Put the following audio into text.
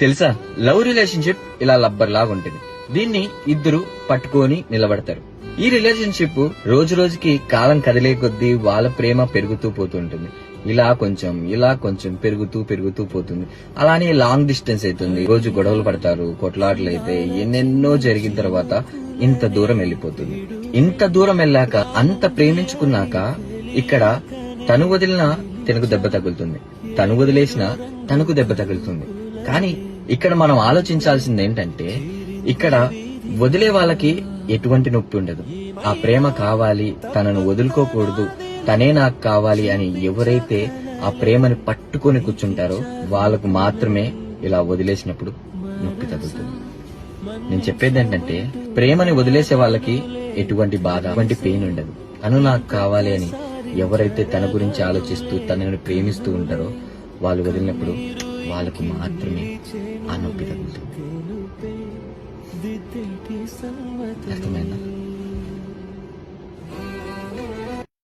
తెలుసా? Love relationship ఇలా లబ్బర్ లాగా ఉంటుంది దీన్ని ఇద్దరు పట్టుకొని నిలబడతారు. ఈ రిలేషన్షిప్ రోజు రోజుకి కాలం కదిలే కొద్దీ వాళ్ళ ప్రేమ పెరుగుతూ పోతుంటుంది. ఇలా కొంచెం ఇలా కొంచెం పెరుగుతూ పెరుగుతూ పోతుంది. అలానే లాంగ్ డిస్టెన్స్ అవుతుంది రోజు గొడవలు పడతారు కొట్లాటలు అయితే ఎన్నెన్నో జరిగిన తర్వాత ఇంత దూరం వెళ్ళిపోతుంది. ఇంత దూరం వెళ్ళాక అంత ప్రేమించుకున్నాక ఇక్కడ తను వదిలిన తనకు దెబ్బ తగులుతుంది. తను వదిలేసిన తనకు దెబ్బ తగులుతుంది. కానీ ఇక్కడ మనం ఆలోచించాల్సింది ఏంటంటే ఇక్కడ వదిలే వాళ్ళకి ఎటువంటి నొప్పి ఉండదు. ఆ ప్రేమ కావాలి తనను వదులుకోకూడదు తనే నాకు కావాలి అని ఎవరైతే ఆ ప్రేమని పట్టుకొని కూర్చుంటారో వాళ్ళకు మాత్రమే ఇలా వదిలేసినప్పుడు నొప్పి తగులుతుంది. నేను చెప్పేది ఏంటంటే ప్రేమని వదిలేసే వాళ్ళకి ఎటువంటి బాధ ఎటువంటి పెయిన్ ఉండదు. తను నాకు కావాలి అని ఎవరైతే తన గురించి ఆలోచిస్తూ తనని ప్రేమిస్తూ ఉంటారో వాళ్ళు వదిలినప్పుడు వాళ్ళకు మాత్రమే ఆ నొప్పి తగ్గుతుంది అర్థమైందా?